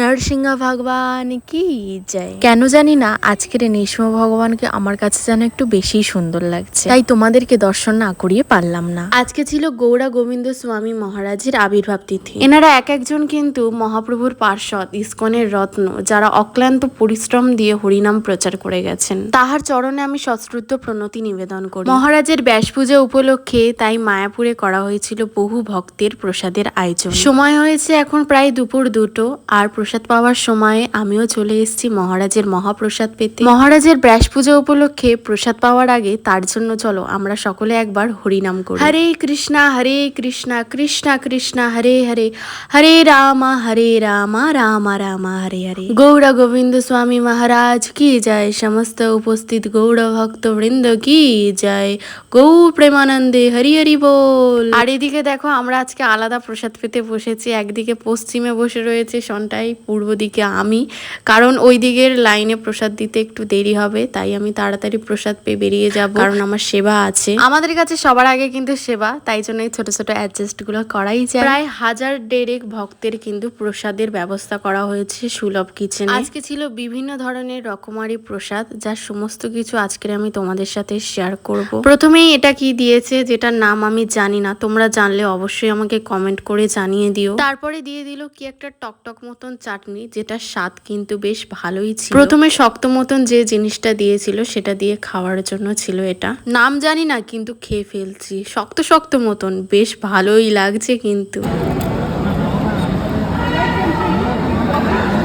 নরসিংহ ভগবান কি জয়। কেন জানি না আজকের এই নৃসিংহ ভগবানকে আমার কাছে যেন একটু বেশি সুন্দর লাগছে। তাই তোমাদেরকে দর্শন না করিয়ে পারলাম না। আজকে ছিল গৌড়া গোবিন্দ স্বামী মহারাজের আবির্ভাব তিথি। এনারা এক একজন কিন্তু মহাপ্রভুর পার্শ্বদ ইস্কনের রত্ন যারা অক্লান্ত পরিশ্রম দিয়ে হরিনাম প্রচার করে গেছেন। তাহার চরণে আমি সশ্রুদ্ধ প্রণতি নিবেদন করি। মহারাজের ব্যাস পূজা উপলক্ষে তাই মায়াপুরে করা হয়েছিল বহু ভক্তের প্রসাদের আয়োজন। সময় হয়েছে এখন প্রায় দুপুর দুটো আর প্রসাদ পাওয়ার সময়ে আমিও চলে এসেছি মহারাজের মহাপ্রসাদ পেতে। মহারাজের ব্যাস পূজা উপলক্ষে প্রসাদ পাওয়ার আগে তার জন্য চলো আমরা সকলে একবার হরিনাম করি। হরে কৃষ্ণা হরে কৃষ্ণা কৃষ্ণা কৃষ্ণা হরে হরে। হরে রামা হরে রামা রামা রামা হরে হরে। গৌড় গোবিন্দ স্বামী মহারাজ কি যায়? সমস্ত উপস্থিত গৌড় ভক্ত বৃন্দ কি যায়? গৌ প্রেমানন্দে হরি হরি বল। আর এদিকে দেখো আমরা আজকে আলাদা প্রসাদ পেতে বসেছি। একদিকে পশ্চিমে বসে রয়েছে সনটাই পূর্ব দিকে আমি। কারণ ওই দিকের লাইনে প্রসাদ দিতে একটু দেরি হবে তাই আমি তাড়াতাড়ি প্রসাদ পেয়ে বেরিয়ে যাব। কারণ আমার সেবা আছে। আমাদের কাছে সবার আগে কিন্তু সেবা তাই জন্য এই ছোট ছোট অ্যাডজাস্টগুলো করাই যায়। প্রায় হাজার ডেরেক ভক্তের কিন্তু প্রসাদের ব্যবস্থা করা হয়েছে সুলভ কিচেনে। আজকে ছিল বিভিন্ন ধরনের রকমারি প্রসাদ যার সমস্ত কিছু আজকের আমি তোমাদের সাথে শেয়ার করব। প্রথমেই এটা কি দিয়েছে যেটার নাম আমি জানি না তোমরা জানলে অবশ্যই আমাকে কমেন্ট করে জানিয়ে দিও। তারপরে দিয়ে দিল কি একটা টকটক মতন চাটনি যেটা স্বাদ কিন্তু বেশ ভালোই ছিল। প্রথমে শক্ত মতন যে জিনিসটা দিয়েছিল সেটা দিয়ে খাওয়ার জন্য ছিল এটা। নাম জানি না কিন্তু খেয়ে ফেলছি। শক্ত শক্ত মতন বেশ ভালোই লাগছে কিন্তু।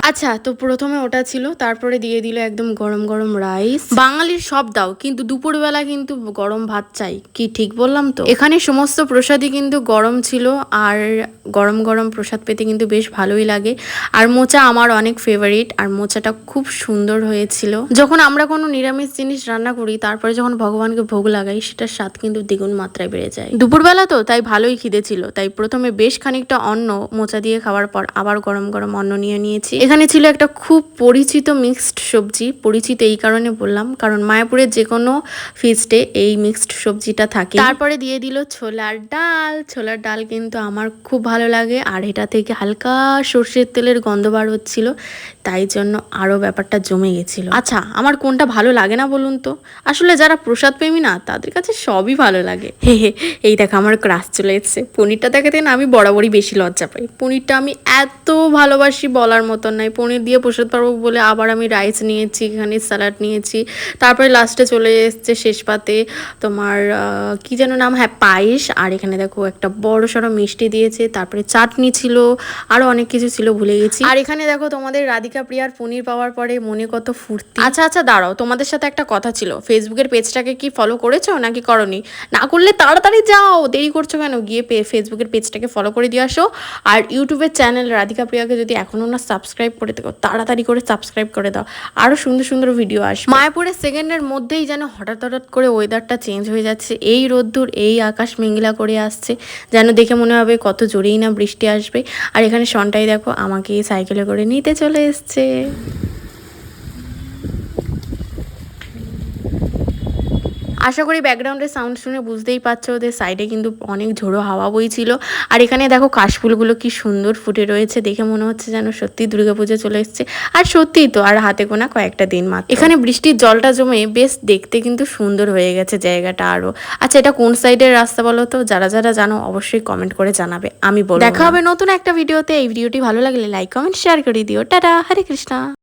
আচ্ছা তো প্রথমে ওটা ছিল, তারপরে দিয়ে দিল একদম গরম গরম রাইস বাঙালির সব দাও, কিন্তু দুপুরবেলা কিন্তু গরম ভাত চাই, কি ঠিক বললাম তো? এখানে সমস্ত প্রসাদই কিন্তু গরম ছিল, আর গরম গরম প্রসাদ পেতে কিন্তু বেশ ভালোই লাগে। আর মোচা আমার অনেক ফেভারিট আর মোচাটা খুব সুন্দর হয়েছিল। যখন আমরা কোনো নিরামিষ জিনিস রান্না করি, তারপরে যখন ভগবানকে ভোগ লাগাই, সেটার স্বাদ কিন্তু দ্বিগুণ মাত্রায় বেড়ে যায়। দুপুরবেলা তো তাই ভালোই খিদে ছিল, তাই প্রথমে বেশ খানিকটা অন্ন মোচা দিয়ে খাওয়ার পর আবার গরম গরম অন্ন নিয়ে নিয়েছি। এখানে ছিল একটা খুব পরিচিত মিক্সড সবজি। পরিচিত এই কারণে বললাম, কারণ মায়াপুরের যে কোনো ফিস্টে এই মিক্সড সবজিটা থাকে। তারপরে দিয়ে দিল ছোলার ডাল। ছোলার ডাল কিন্তু আমার খুব ভালো লাগে, আর এটা থেকে হালকা সর্ষের তেলের গন্ধ বার হচ্ছিল, তাই জন্য আরও ব্যাপারটা জমে গেছিল। আচ্ছা আমার কোনটা ভালো লাগে না বলুন তো? আসলে যারা প্রসাদ প্রেমী না, তাদের কাছে সবই ভালো লাগে। হে হে, এই দেখো আমার ক্রাশ চলে এসছে। পনিরটা দেখাতে না আমি বরাবরই বেশি লজ্জা পাই। পনিরটা আমি এত ভালোবাসি বলার মতন নয় পনির দিয়ে প্রসাদ পারব বলে আবার আমি রাইস নিয়েছি, এখানে স্যালাড নিয়েছি। তারপরে লাস্টে চলে এসছে শেষ পাতে তোমার কি যেন নাম? হ্যাঁ পায়েস। আর এখানে দেখো একটা বড় সড়ো মিষ্টি দিয়েছে, তারপরে চাটনি ছিল আরও অনেক কিছু ছিল, ভুলে গেছি। আর এখানে দেখো তোমাদের রাধিকা প্রিয়ার পনির পাওয়ার পরে মনে কত ফুর্তি। আচ্ছা আচ্ছা দাঁড়াও, তোমাদের সাথে একটা কথা ছিল। ফেসবুকের পেজটাকে কি ফলো করেছ নাকি করনি? না করলে তাড়াতাড়ি যাও, দেরি করছ কেন? গিয়ে ফেসবুকের পেজটাকে ফলো করে দিয়ে আসো। আর ইউটিউবের চ্যানেল রাধিকা প্রিয়াকে যদি এখনও না সাবস্ক্রাইব করে দেখো তাড়াতাড়ি করে সাবস্ক্রাইব করে দাও। আরও সুন্দর সুন্দর ভিডিও আসবে। মায়াপুরের সেকেন্ডের মধ্যেই যেন হঠাৎ হঠাৎ করে ওয়েদারটা চেঞ্জ হয়ে যাচ্ছে, এই রোদ্দুর, এই আকাশ মেঘলা করে আসছে, যেন দেখে মনে হবে কত জোরেই না বৃষ্টি আসবে। আর এখানে সনটাই দেখো, আমাকে সাইকেলে করে নিতে চলে এসছে। আশা করি ব্যাকগ্রাউন্ডের সাউন্ড শুনে বুঝতেই পারছ ওদের সাইডে কিন্তু অনেক ঝোড়ো হাওয়া বইছিল। আর এখানে দেখো কাশফুলগুলো কি সুন্দর ফুটে রয়েছে, দেখে মনে হচ্ছে যেন সত্যি দুর্গাপুজো চলে এসছে। আর সত্যিই তো, আর হাতে গোনা কয়েকটা দিন মাত্র। এখানে বৃষ্টির জলটা জমে বেশ দেখতে কিন্তু সুন্দর হয়ে গেছে জায়গাটা আরও। আচ্ছা এটা কোন সাইডের রাস্তা বলো তো? যারা যারা জানো অবশ্যই কমেন্ট করে জানাবে, আমি বলব। দেখা হবে নতুন একটা ভিডিওতে এই ভিডিওটি ভালো লাগলে লাইক কমেন্ট শেয়ার করে দিও। টাটা, হরে কৃষ্ণা।